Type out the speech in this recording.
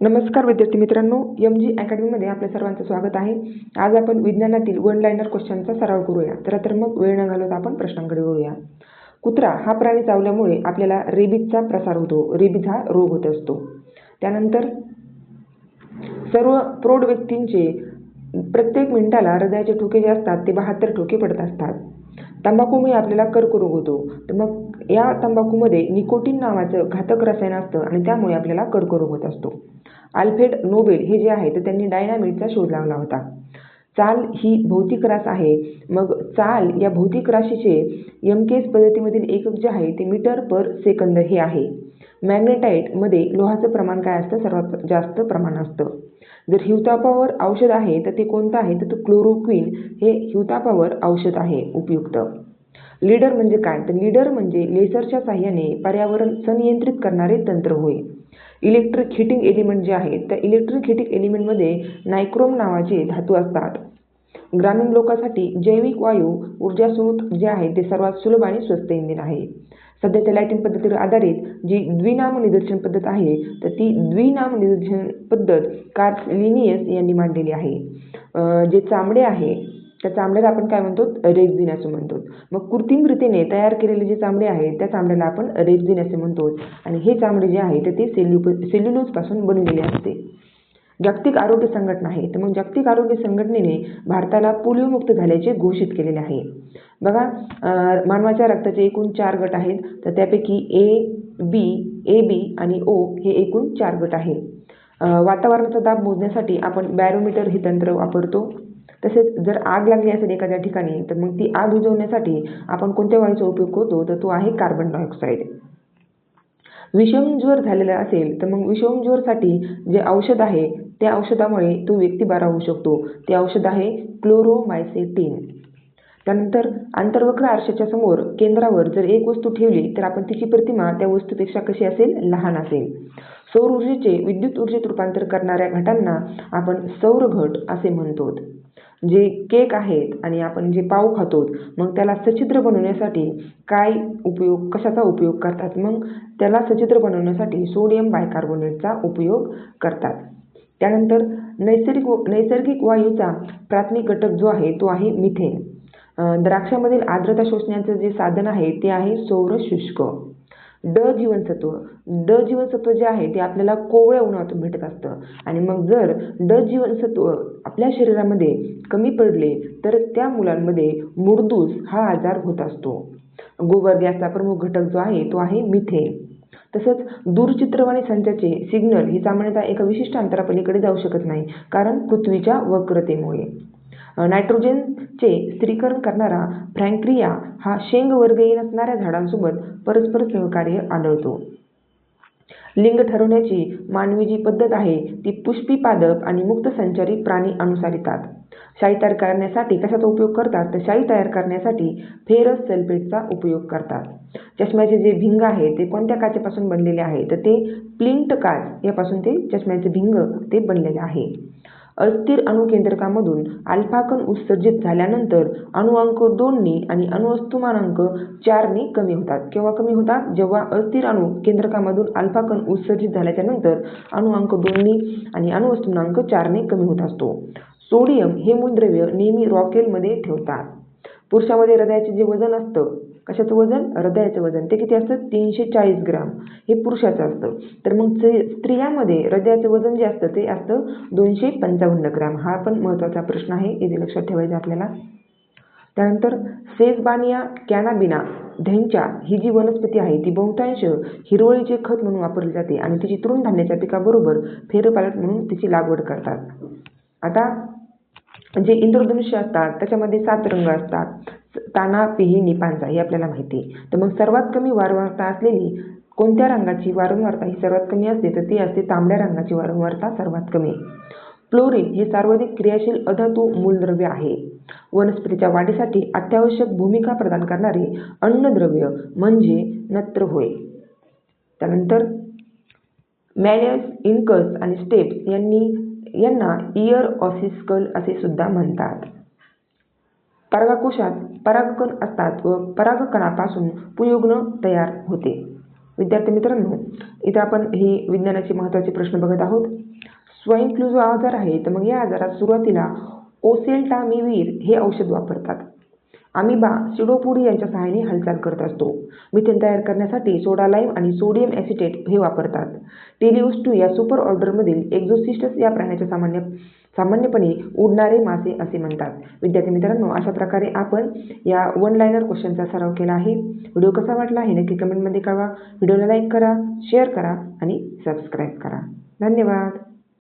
नमस्कार विद्यार्थी मित्रांनो एम जी अकॅडमीमध्ये आपल्या सर्वांचं स्वागत आहे. आज आपण विज्ञानातील वन लाईनर क्वेश्चनचा सराव करूया. तर तर मग वेळ न घालवता आपण प्रश्नांकडे वळूया. कुत्रा हा प्राणी चावल्यामुळे आपल्याला रेबीजचा प्रसार होतो. रेबीज हा रोग होत असतो. त्यानंतर सर्व प्रौढ व्यक्तींचे प्रत्येक मिनिटाला हृदयाचे ठोके जे असतात ते बहात्तर ठोके पडत असतात. तंबाखूमुळे आपल्याला कर्करोग होतो. तर मग या तंबाखूमध्ये निकोटीन नावाचं घातक रसायन असतं आणि त्यामुळे आपल्याला कर्करोग होत असतो. आल्फ्रेड नोबेल हे जे आहे तर त्यांनी डायनामिटचा शोध लावला होता. चाल ही भौतिक रास आहे. मग चाल या भौतिक राशीचे एम केस पद्धतीमधील एकक जे आहे ते मीटर पर सेकंद हे आहे. मॅग्नेटाईटमध्ये लोहाचं प्रमाण काय असतं? सर्वात जास्त प्रमाण असतं. जर हिवतापावर औषध आहे तर ते कोणतं आहे? तर तो क्लोरोक्विन हे हिवतापावर औषध आहे उपयुक्त. लीडर म्हणजे काय? तर लीडर म्हणजे लेसरच्या साह्याने पर्यावरण संनियंत्रित करणारे तंत्र होय. इलेक्ट्रिक हिटिंग एलिमेंट जे आहे त्या इलेक्ट्रिक हिटिंग एलिमेंटमध्ये नायक्रोम नावाचे धातू असतात. ग्रामीण लोकांसाठी जैविक वायू ऊर्जा स्रोत जे आहे ते सर्वात सुलभ आणि स्वस्त इंधन आहे. सध्याच्या लायटिंग पद्धतीवर आधारित जी द्विनाम निदर्शन पद्धत आहे तर ती द्विनाम निदर्शन पद्धत कार्ल लिनियस यांनी मांडलेली आहे. जे चामडे आहे त्या चामड्याला आपण काय म्हणतो? रेग्झिन असं म्हणतो. मग कृत्रिम रीतीने तयार केलेले जे चामडे आहेत त्या चामड्याला आपण रेग्झिन असे म्हणतो. आणि हे चामडे जे आहे तर ते सेल्युपपासून बनलेले असते. जागतिक आरोग्य संघटना आहे. तर मग जागतिक आरोग्य संघटनेने भारताला पोलिओमुक्त झाल्याचे घोषित केलेले आहे. बघा मानवाच्या रक्ताचे एकूण चार गट आहेत. तर त्यापैकी ए बी ए बी आणि ओ हे एकूण चार गट आहे वातावरणाचा दाब मोजण्यासाठी आपण बॅरोमीटर हे तंत्र वापरतो. तसेच जर आग लागली असेल एखाद्या ठिकाणी तर मग ती आग विझवण्यासाठी आपण कोणत्या वायूचा उपयोग करतो? तर तो आहे कार्बन डायऑक्साईड विषमज्वर झालेला असेल तर मग विषमज्वरसाठी जे औषध आहे त्या औषधामुळे तो व्यक्ती बरा होऊ शकतो. ते औषध आहे क्लोरोमायसेटिन त्यानंतर आंतरवक्र आरशाच्या समोर केंद्रावर जर एक वस्तू ठेवली तर आपण तिची प्रतिमा त्या वस्तूपेक्षा कशी असेल? लहान असेल. सौर ऊर्जेचे विद्युत ऊर्जेत रूपांतर करणाऱ्या घटांना आपण सौर घट असे म्हणतो. जे केक आहेत आणि आपण जे पाव खातो मग त्याला सच्छिद्र बनवण्यासाठी काय उपयोग कशाचा उपयोग करतात? मग त्याला सच्छिद्र बनवण्यासाठी सोडियम बायकार्बोनेटचा उपयोग करतात. त्यानंतर नैसर्गिक नैसर्गिक वायूचा प्राथमिक घटक जो आहे तो आहे मिथेन. द्राक्षामधील आर्द्रता शोषण्याचं जे साधन आहे ते आहे सौर शुष्क ड जीवनसत्व. ड जीवनसत्व जे आहे ते आपल्याला कोवळ्या उन्हातून भेटत असतं. आणि मग जर ड जीवनसत्व आपल्या शरीरामध्ये कमी पडले तर त्या मुलांमध्ये मुडदूस हा आजार होत असतो. गोबर गॅसचा प्रमुख घटक जो आहे तो आहे मिथेन. तसंच दूरचित्रवाणी संचाचे सिग्नल ही सामान्यतः एका विशिष्ट अंतरापलीकडे जाऊ शकत नाही कारण पृथ्वीच्या वक्रतेमुळे. नायट्रोजनचे स्थिरीकरण करणारा फ्रँक्रिया हा शेंगवर्गीय नसणाऱ्या झाडांसोबत परस्पर सहकार्य आढळतो. लिंग ठरवण्याची मानवी जी पद्धत आहे ती पुष्पी पादप आणि मुक्त संचारी प्राणी अनुसारितात. शाई तयार करण्यासाठी कशाचा उपयोग करतात? तर शाई तयार करण्यासाठी फेरस सल्फेटचा उपयोग करतात. चष्म्याचे जे भिंग आहे ते कोणत्या काचेपासून बनलेले आहे? तर ते प्लिंट काच यापासून ते चष्म्याचे भिंग ते बनलेले आहे. अस्थिर अणुकेंद्रकामधून अल्फा कण उत्सर्जित झाल्यानंतर अणुअंक दोनने आणि अणुवस्तुमानांक चारने कमी होतात. केव्हा कमी होतात? जेव्हा अस्थिर अणु केंद्रकामधून अल्फा कण उत्सर्जित झाल्याच्यानंतर अणुअंक दोनने आणि अणुवस्तुमानांक चारने कमी होत असतो. सोडियम हे मूलद्रव्य नेहमी रॉकेलमध्ये ठेवतात. पुरुषामध्ये हृदयाचे जे वजन असतं कशाचं वजन? हृदयाचं वजन. ते किती असतं? तीनशे चाळीस ग्राम. हे पुरुषाचं असतं. तर मग स्त्रियामध्ये हृदयाचं वजन जे असतं ते असतं दोनशे पंचावन्न ग्राम. हा पण महत्त्वाचा प्रश्न आहे. इथे लक्षात ठेवायचं आपल्याला. त्यानंतर सेजबानिया कॅनाबिना धेंच्या ही जी वनस्पती आहे ती बहुतांश हिरवळीचे खत म्हणून वापरली जाते आणि तिची तृणधान्याच्या पिकाबरोबर फेरपालट म्हणून तिची लागवड करतात. आता जे इंद्रधनुष्य असतात त्याच्यामध्ये सात रंग असतात. ताना पिही निपांचा हे आपल्याला माहिती आहे. तर मग सर्वात कमी वारंवारता असलेली कोणत्या रंगाची वारंवारता ही सर्वात कमी असते? तर ती असते तांबड्या रंगाची वारंवारता सर्वात कमी. फ्लोरिन हे सर्वाधिक क्रियाशील अधातू मूलद्रव्य आहे. वनस्पतीच्या वाढीसाठी अत्यावश्यक भूमिका प्रदान करणारे अन्नद्रव्य म्हणजे नत्र होय. त्यानंतर मॅलियस इन्कस आणि स्टेप्स यांनी यांना इयर ऑसिस्कल असे सुद्धा म्हणतात. परागकोशात परागकण असतात व परागकणापासून पुयुग्न तयार होते. विद्यार्थी मित्रांनो इथं आपण हे विज्ञानाचे महत्त्वाचे प्रश्न बघत आहोत. स्वाईन फ्लू जो आजार आहे तर मग या आजारात सुरुवातीला ओसेल्टामिवीर हे औषध वापरतात. आम्ही बा सिडोपुडी यांच्या सहाय्याने हालचाल करत असतो. मिथेन तयार करण्यासाठी सोडा लाईम आणि सोडियम ॲसिटेट हे वापरतात. टेलिओस्टू या सुपर ऑर्डरमधील एक्झोसिस्टस या प्राण्याच्या सामान्य सामान्यपणे उडणारे मासे असे म्हणतात. विद्यार्थी मित्रांनो अशा प्रकारे आपण या वन लायनर क्वेश्चनचा सराव केला आहे. व्हिडिओ कसा वाटला हे नक्की कमेंटमध्ये कळवा. व्हिडिओला लाईक करा शेअर करा आणि सबस्क्राईब करा. धन्यवाद.